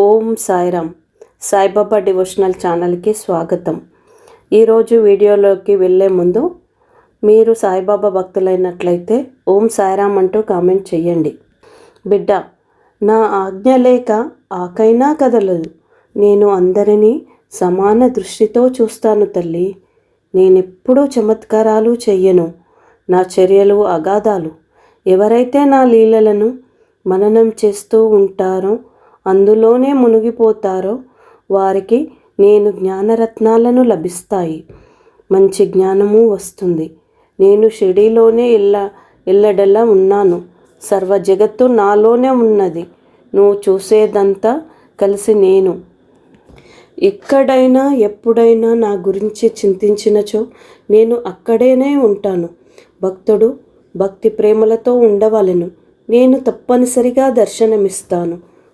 ఓం Sairam. Saibaba devotional ఛానల్కి స్వాగతం. ఈరోజు వీడియోలోకి వెళ్ళే ముందు మీరు సాయిబాబా భక్తులైనట్లయితే ఓం సాయిరామ్ అంటూ కామెంట్ చేయండి బిడ్డ నా ఆజ్ఞ లేక ఆకైనా కదలదు. నేను అందరినీ సమాన దృష్టితో చూస్తాను తల్లి. నేనెప్పుడూ చమత్కారాలు చెయ్యను. నా చర్యలు అగాధాలు. ఎవరైతే నా లీలలను మననం చేస్తూ ఉంటారో అందులోనే మునిగిపోతారో వారికి నేను జ్ఞానరత్నాలను లభిస్తాయి. మంచి జ్ఞానము వస్తుంది. నేను షిడిలోనే ఎల్ల ఎల్లడలా ఉన్నాను. సర్వ జగత్తు నాలోనే ఉన్నది. నువ్వు చూసేదంతా కలిసి నేను. ఎక్కడైనా ఎప్పుడైనా నా గురించి చింతించినచో నేను అక్కడేనే ఉంటాను. భక్తుడు భక్తి ప్రేమలతో ఉండవలను. నేను తప్పనిసరిగా దర్శనమిస్తాను.